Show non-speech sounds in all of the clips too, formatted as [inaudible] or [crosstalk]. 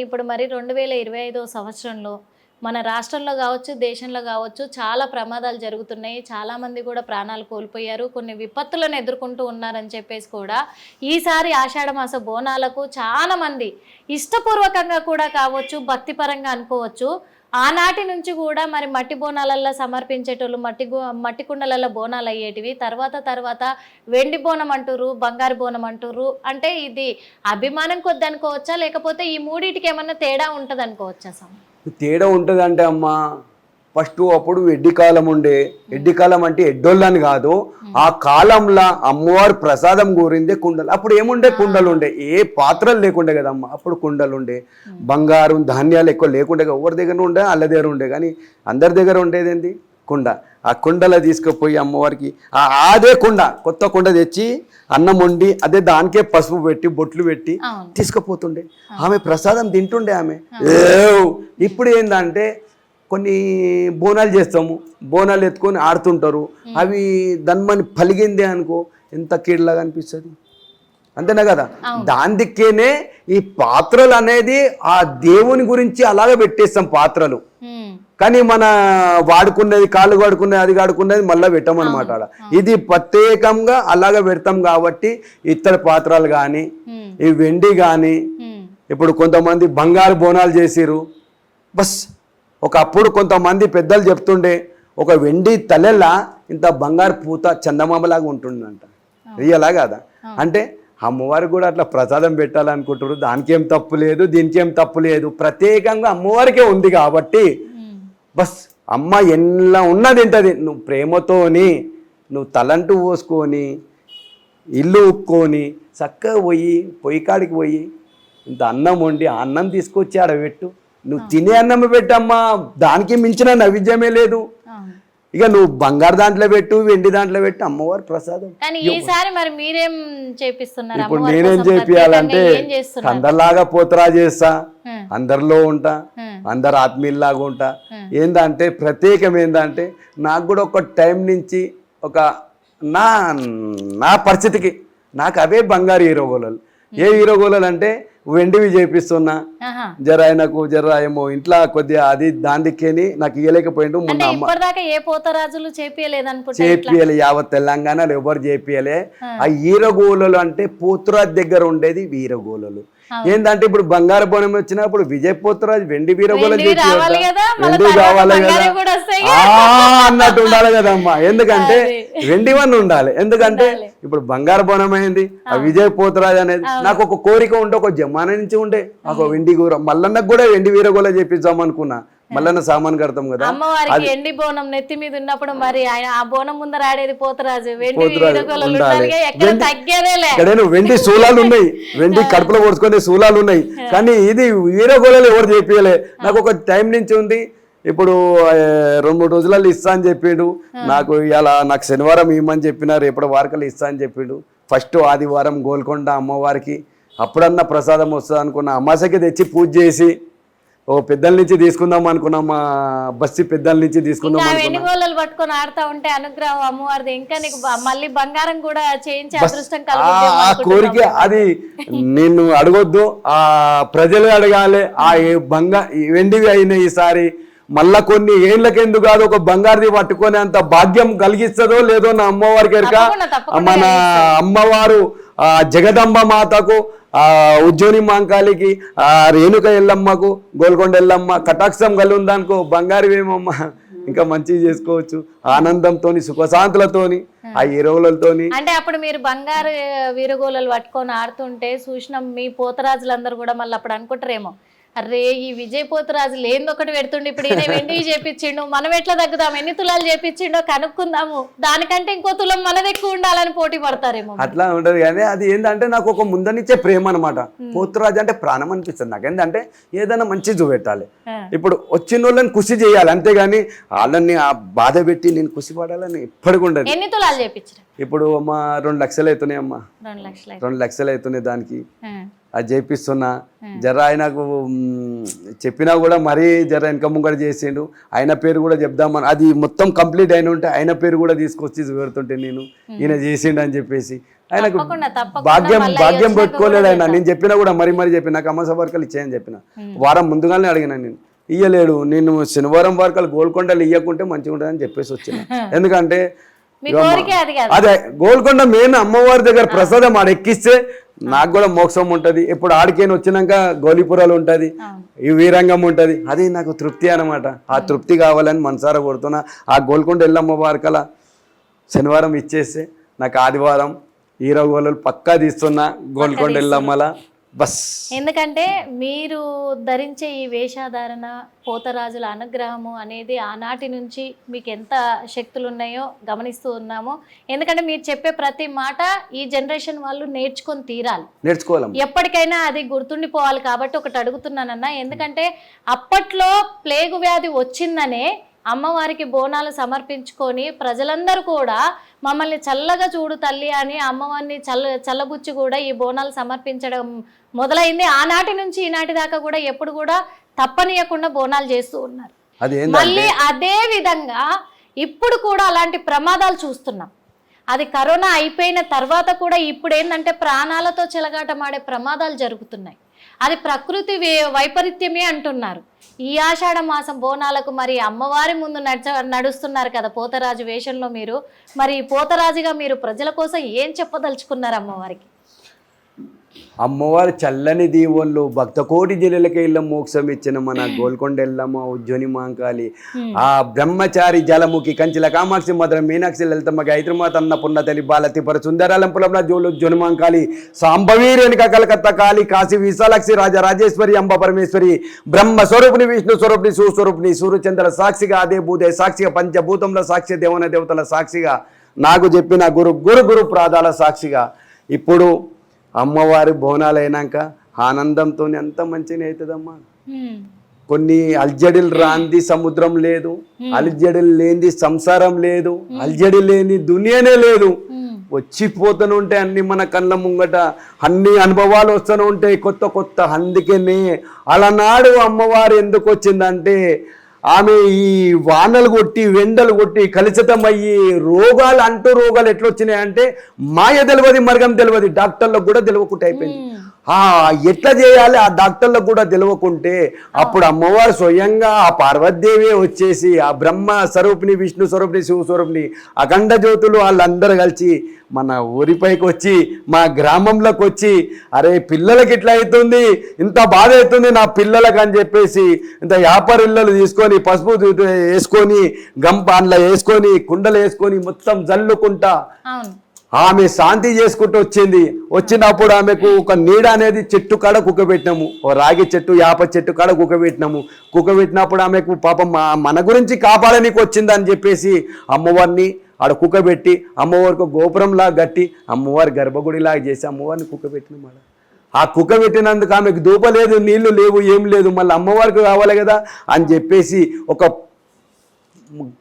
ఇప్పుడు మరి రెండు వేల ఇరవై ఐదో సంవత్సరంలో మన రాష్ట్రంలో కావచ్చు దేశంలో కావచ్చు చాలా ప్రమాదాలు జరుగుతున్నాయి. చాలామంది కూడా ప్రాణాలు కోల్పోయారు. కొన్ని విపత్తులను ఎదుర్కొంటూ ఉన్నారని చెప్పేసి కూడా ఈసారి ఆషాఢమాస బోనాలకు చాలామంది ఇష్టపూర్వకంగా కూడా కావచ్చు భక్తిపరంగా అనుకోవచ్చు. ఆనాటి నుంచి కూడా మరి మట్టి బోనాలల్లో సమర్పించేటోళ్ళు మట్టి మట్టి కుండలలో బోనాలు అయ్యేటివి. తర్వాత తర్వాత వెండి బోనం అంటుర్రు బంగారు బోనం అంటుర్రు. అంటే ఇది అభిమానం కొద్ది అనుకోవచ్చా లేకపోతే ఈ మూడింటికి ఏమన్నా తేడా ఉంటది అనుకోవచ్చా తేడా ఉంటుంది అంటే అమ్మా ఫస్ట్ అప్పుడు ఎడ్డి కాలం ఉండే. ఎడ్డి కాలం అంటే ఎడ్డోళ్ళని కాదు. ఆ కాలంలో అమ్మవారి ప్రసాదం కోరిందే కుండలు. అప్పుడు ఏముండే? కుండలు ఉండే ఏ పాత్రలు లేకుండే కదమ్మా. అప్పుడు కుండలు ఉండే బంగారం ధాన్యాలు ఎక్కువ లేకుండే. ఎవరి దగ్గర ఉండే వాళ్ళ దగ్గర ఉండే. కానీ అందరి దగ్గర ఉండేది ఏంది? కుండ. ఆ కుండలో తీసుకుపోయి అమ్మవారికి ఆ అదే కుండ. కొత్త కుండ తెచ్చి అన్నం వండి అదే దానికే పసుపు పెట్టి బొట్లు పెట్టి తీసుకుపోతుండే. ఆమె ప్రసాదం తింటుండే ఆమె! ఇప్పుడు ఏంటంటే కొన్ని బోనాలు చేస్తాము. బోనాలు ఎత్తుకొని ఆడుతుంటారు. అవి దన్మని పలిగిందే అనుకో ఎంత కీడలాగా అనిపిస్తుంది. అంతేనా కదా? దాని దిక్కేనే ఈ పాత్రలు అనేది ఆ దేవుని గురించి అలాగే పెట్టేస్తాం పాత్రలు. కానీ మన వాడుకునేది కాళ్ళు వాడుకునేది అది వాడుకునేది మళ్ళీ పెట్టమన్నమాట ఇది ప్రత్యేకంగా అలాగే పెడతాం కాబట్టి ఇత్తడి పాత్రలు కానీ ఈ వెండి కానీ ఇప్పుడు కొంతమంది బంగారు బోనాలు చేసిరు బస్ ఒకప్పుడు కొంతమంది పెద్దలు చెప్తుండే ఒక వెండి తలెల్లా ఇంత బంగారు పూత చందమామలాగా ఉంటుందంట. రియలా కాదా? అంటే అమ్మవారికి కూడా అట్లా ప్రసాదం పెట్టాలనుకుంటారు దానికేం తప్పు లేదు దీనికేం తప్పు లేదు. ప్రత్యేకంగా అమ్మవారికే ఉంది కాబట్టి బస్ అమ్మ ఎలా ఉన్నది తింటది నువ్వు ప్రేమతోని నువ్వు తలంటు పోసుకొని ఇల్లు ఉక్కొని చక్కగా పోయి పొయ్యి కాడికి పోయి ఇంత అన్నం వండి ఆ అన్నం తీసుకొచ్చి ఆడ పెట్టు. నువ్వు తినే అన్నం పెట్టమ్మా దానికి మించిన నైవేద్యమే లేదు. ఇక నువ్వు బంగారు దాంట్లో పెట్టు వెండి దాంట్లో పెట్టు అమ్మవారి ప్రసాదం. కానీ ఈసారి మరి మీరేం చేపిస్తున్నారు ఇప్పుడు నేనేం చేపియాలంటే చేస్తున్నారు? అందరిలాగా పోతరా చేస్తా అందరిలో ఉంటా అందరు ఆత్మీయుల్లాగా ఉంటా. ఏందంటే ప్రత్యేకం ఏందంటే నాకు కూడా ఒక టైం నుంచి ఒక నా నా పరిస్థితికి నాకు అవే బంగారు హీరో గోళలు ఏ హీరో గోళలు అంటే వెండివి చేపిస్తున్నా. జర ఆయనకు జర ఏమో ఇంట్లో కొద్దిగా అది దాని దిక్కేని నాకు ఇయ్యలేకపోయిండు మొన్న అమ్మ. ఏ పోతరాజులు చేపియలే యావత్ తెలంగాణలో ఎవరు చేపియలే. ఆ. హీరగోళలు అంటే పోతురాజ్ దగ్గర ఉండేది వీరగోళలు ఏంటంటే ఇప్పుడు బంగారు బోనం వచ్చినప్పుడు విజయ్ పోతురాజ్ వెండి వీరగోళం వెండి కావాలి కదా అన్నట్టు ఉండాలి కదమ్మా. ఎందుకంటే వెండి వన్ ఉండాలి. ఎందుకంటే ఇప్పుడు బంగారు బోనం అయింది ఆ విజయ్ పోతురాజ్ అనేది నాకు ఒక కోరిక ఉంటే ఒక జమాన నుంచి ఉండే. ఒక వెండి కూర మల్లన్నకు కూడా వెండి వీరగోళ చేపిద్దాం అనుకున్నా. [laughs] మల్లన్న సామాన్ కడతాం కదా. అమ్మవారికి ఎండి బోనం నెత్తి మీద ఉన్నప్పుడు మరి ఆయన ఆ బోనం ముందర ఆడేది పోతరాజు. వెండి వెండి- శూలాలు ఉన్నాయి. వెండి కడుపులో పొడుచుకునే శూలాలు ఉన్నాయి. కానీ ఇది వీరగోళలు ఎవరు చేపియలే. నాకు ఒక టైం నుంచి ఉంది. ఇప్పుడు రెండు మూడు రోజులలో ఇస్తా అని చెప్పిండు. నాకు ఇలా నాకు శనివారం ఇవ్వమని చెప్పిన రేపటి వారకలు ఇస్తా అని చెప్పిండు. ఫస్ట్ ఆదివారం గోల్కొండ అమ్మవారికి అప్పుడన్నా ప్రసాదం వస్తుంది అనుకున్న అమాసకి తెచ్చి పూజ చేసి ఓ పెద్దల నుంచి తీసుకుందాం అనుకున్నాం మా బస్సి పెద్దల నుంచి తీసుకుందాం ఇంకా అనుకున్నాం. వెండి గోళలు పట్టుకొని ఆడుతా ఉంటే అనుగ్రహం అమ్మవారిది. ఇంకా నీకు మళ్ళీ బంగారం కూడా చేయించే అదృష్టం ఆ కోరిక అది నిన్ను అడగొద్దు ఆ ప్రజలు అడగాలి ఆ బంగా వెండివి అయిన ఈసారి మళ్ళా కొన్ని ఏళ్ళకెందుకు కాదు ఒక బంగారుది పట్టుకునే అంత భాగ్యం కలిగిస్తుందో లేదో నా అమ్మవారికి మన అమ్మవారు జగదంబ మాతకు ఆ ఉజ్జోని మాంకాళికి ఆ రేణుక ఎల్లమ్మకు గోల్కొండ ఎల్లమ్మ కటాక్షం కలుందనుకో బంగారు ఏమమ్మ ఇంకా మంచిగా చేసుకోవచ్చు. ఆనందంతోని సుఖశాంతులతోని ఆ ఎరువులతోని. అంటే అప్పుడు మీరు బంగారు వీరగోళలు పట్టుకొని ఆడుతుంటే చూసిన మీ పోతరాజులందరూ కూడా మళ్ళీ అప్పుడు అనుకుంటారేమో. అరే ఈ విజయ్ పోతరాజు లేనిది ఒకటి పెడుతుండే. ఇప్పుడు ఈయన వెండి చేపించిండు మనం ఎట్లా తగ్గుదాం ఎన్ని తులాలు చేపించిండో కనుక్కుందాము. దానికంటే ఇంకో తులం మనది ఎక్కువ ఉండాలని పోటీ పడతారేమో అట్లా ఉండదు కానీ అది ఏంటంటే నాకు ఒక ముందనిచ్చే ప్రేమ అనమాట పోతురాజు అంటే ప్రాణం అనిపిస్తుంది. నాకు ఏంటంటే ఏదైనా మంచి చూపెట్టాలి. ఇప్పుడు వచ్చిన వాళ్ళని కృషి చేయాలి. అంతేగాని వాళ్ళని ఆ బాధ పెట్టి నేను కృషి పడాలని ఎప్పటికి ఉండదు. ఎన్ని తులాలు చేపించరు ఇప్పుడు అమ్మ రెండు లక్షలు అవుతున్నాయి అమ్మా. రెండు లక్షలు అవుతున్నాయి దానికి. అది చేపిస్తున్నా. జర ఆయనకు చెప్పినా కూడా మరీ జర వెనక ముంగడ చేసిండు. ఆయన పేరు కూడా చెప్దామని అది మొత్తం కంప్లీట్ అయిన ఉంటే ఆయన పేరు కూడా తీసుకొచ్చి పెడుతుంటే నేను ఈయన చేసిండు అని చెప్పేసి. ఆయనకు భాగ్యం భాగ్యం పెట్టుకోలేడు ఆయన. కూడా నేను చెప్పినా కూడా మరీ మరీ చెప్పిన నాకు అమ్మస వర్కలు ఇచ్చేయని చెప్పిన. వారం ముందుగానే అడిగిన నేను. ఇయ్యలేడు నేను శనివారం వర్కలు గోల్కొండలు ఇయ్యకుంటే మంచిగా ఉంటుందని చెప్పేసి వచ్చిన. [laughs] ఎందుకంటే అది గోల్కొండ మెయిన్ అమ్మవారి దగ్గర ప్రసాదం ఆడ ఎక్కిస్తే నాకు కూడా మోక్షం ఉంటది. ఇప్పుడు ఆడికేని వచ్చినాక గోలిపురాలు ఉంటది. ఈ వీరంగం ఉంటది. అది నాకు తృప్తి అన్నమాట. ఆ తృప్తి కావాలని మనసారా కొడుతున్నా ఆ గోల్కొండ ఎల్లమ్మ వారికల శనివారం ఇచ్చేస్తే నాకు ఆదివారం హీరో గోళలు పక్కా తీస్తున్నా గోల్కొండ ఎల్లమ్మల. బస్. ఎందుకంటే మీరు ధరించే ఈ వేషధారణ పోతరాజుల అనుగ్రహము అనేది ఆనాటి నుంచి మీకు ఎంత శక్తులు ఉన్నాయో గమనిస్తూ ఉన్నాము. ఎందుకంటే మీరు చెప్పే ప్రతి మాట ఈ జనరేషన్ వాళ్ళు నేర్చుకొని తీరాలి. నేర్చుకోవాలమ్మ. ఎప్పటికైనా అది గుర్తుండిపోవాలి కాబట్టి ఒకటి అడుగుతున్నానన్న. ఎందుకంటే అప్పట్లో ప్లేగు వ్యాధి వచ్చిందనే అమ్మవారికి బోనాలు సమర్పించుకొని ప్రజలందరూ కూడా మమ్మల్ని చల్లగా చూడు తల్లి అని అమ్మవారిని చల్ల చల్లబుచ్చి కూడా ఈ బోనాలు సమర్పించడం మొదలైంది. ఆనాటి నుంచి ఈనాటి దాకా కూడా ఎప్పుడు కూడా తప్పనియకుండా బోనాలు చేస్తూ ఉన్నారు. మళ్ళీ అదే విధంగా ఇప్పుడు కూడా అలాంటి ప్రమాదాలు చూస్తున్నాం. అది కరోనా అయిపోయిన తర్వాత కూడా ఇప్పుడు ఏంటంటే ప్రాణాలతో చెలగాటమాడే ప్రమాదాలు జరుగుతున్నాయి. అది ప్రకృతి వైపరీత్యమే అంటున్నారు. ఈ ఆషాఢ మాసం బోనాలకు మరి అమ్మవారి ముందు నడిచ నడుస్తున్నారు కదా పోతరాజు వేషంలో మీరు. మరి పోతరాజుగా మీరు ప్రజల కోసం ఏం చెప్పదలుచుకున్నారు అమ్మవారికి? అమ్మవారి చల్లని దీవుళ్ళు భక్త కోటి జిల్లలకి ఇళ్ళ మోక్షం ఇచ్చిన మన గోల్కొండ ఎల్లమ్మ ఉజ్జని మాంకాళి ఆ బ్రహ్మచారి జలముఖి కంచిల కామాక్షి మధుర మీనాక్షి లలితమ్మ గాయత్రిమాత అన్న పున్న తల్లి బాల తిపర సుందరాలంపులంలో జోలు ఉజ్జని మాంకాళి సాంబవీ రేణుక కలకత్తా కాళి కాశీ విశాలాక్షి రాజా రాజేశ్వరి అంబ పరమేశ్వరి బ్రహ్మ స్వరూపిణి విష్ణు స్వరూపిణి సుస్వరూపిణి సూర్యచంద్ర సాక్షిగా అదే భూదే సాక్షిగా పంచభూతంలో సాక్షి దేవన దేవతల సాక్షిగా నాకు చెప్పిన గురు గురు గురు ప్రాదాల సాక్షిగా ఇప్పుడు అమ్మవారి బోనాలు అయినాక ఆనందంతో ఎంత మంచిగా అవుతుందమ్మా. కొన్ని అల్జడిలు రాంది సముద్రం లేదు అల్జడిలు లేనిది సంసారం లేదు అల్జడి లేని దునియానే లేదు. వచ్చిపోతూనే ఉంటాయి అన్ని మన కళ్ళ ముంగట అన్ని అనుభవాలు వస్తూనే ఉంటాయి కొత్త కొత్త. అందుకనే అలనాడు అమ్మవారు ఎందుకు వచ్చిందంటే ఆమె ఈ వానలు కొట్టి వెండలు కొట్టి కలుషితమయ్యి రోగాలు అంటూ రోగాలు ఎట్లా వచ్చినాయి అంటే మాయ తెలియదు మర్గం తెలియదు డాక్టర్లకు కూడా తెలియకుండా అయిపోయింది. ఎట్లా చేయాలి? ఆ డాక్టర్లకు కూడా తెలియకుంటే అప్పుడు అమ్మవారు స్వయంగా ఆ పార్వతీదేవి వచ్చేసి ఆ బ్రహ్మ స్వరూపిణి విష్ణు స్వరూపిణి శివ స్వరూపిణి అఖండ జ్యోతులు వాళ్ళందరూ కలిసి మన ఊరిపైకి వచ్చి మా గ్రామంలోకి వచ్చి అరే పిల్లలకి ఇట్లా అవుతుంది ఇంత బాధ అవుతుంది నా పిల్లలకు అని చెప్పేసి ఇంత వ్యాపారిల్లలు తీసుకొని పసుపు వేసుకొని గంప అందులో వేసుకొని కుండలు వేసుకొని మొత్తం జల్లుకుంటా ఆమె శాంతి చేసుకుంటూ వచ్చింది. వచ్చినప్పుడు ఆమెకు ఒక నీడ అనేది చెట్టు కాడ కుక్కబెట్టినాము. ఓ రాగి చెట్టు యాప చెట్టు కాడ కుక్కబెట్టినాము. కుక్కబెట్టినప్పుడు ఆమెకు పాపం మన గురించి కాపాడనికి వచ్చిందని చెప్పేసి అమ్మవారిని ఆడ కుక్కబెట్టి అమ్మవారికి గోపురంలా కట్టి అమ్మవారి గర్భగుడిలాగా చేసి అమ్మవారిని కుక్కబెట్టినాం ఆడ. ఆ కుక్క పెట్టినందుకు ఆమెకు దూప లేదు నీళ్ళు లేవు ఏం లేదు. మళ్ళీ అమ్మవారికి కావాలి కదా అని చెప్పేసి ఒక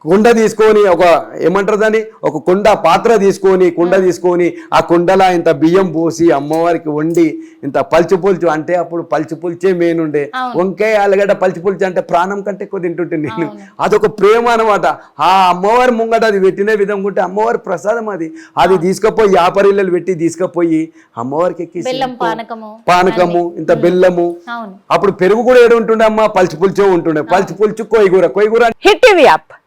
కుండ తీసుకొని ఒక ఏమంటారు దాన్ని? ఒక కుండ పాత్ర తీసుకొని కుండ తీసుకొని ఆ కుండలా ఇంత బియ్యం పోసి అమ్మవారికి వండి ఇంత పల్చి పుల్చు అంటే అప్పుడు పల్చి పుల్చే మెయిన్ ఉండే. వంకాయ ఆలుగడ్డ పల్చి పుల్చి అంటే ప్రాణం కంటే ఎక్కువ తింటుంటే నేను. అదొక ప్రేమ అనమాట ఆ అమ్మవారి ముంగట అది పెట్టిన విధంగా ఉంటే అమ్మవారి ప్రసాదం అది. అది తీసుకుపోయి యాపరిల్లలు పెట్టి తీసుకుపోయి అమ్మవారికి ఎక్కి బెల్లం పానకము పానకము ఇంత బెల్లము. అవును. అప్పుడు పెరుగు కూడా ఏడు ఉంటుండే అమ్మ పల్చి పుల్చే ఉంటుండే. పల్చి పుల్చు కొయ్యగూర కొయ్యగూర హిట్ టీవీ యాప్.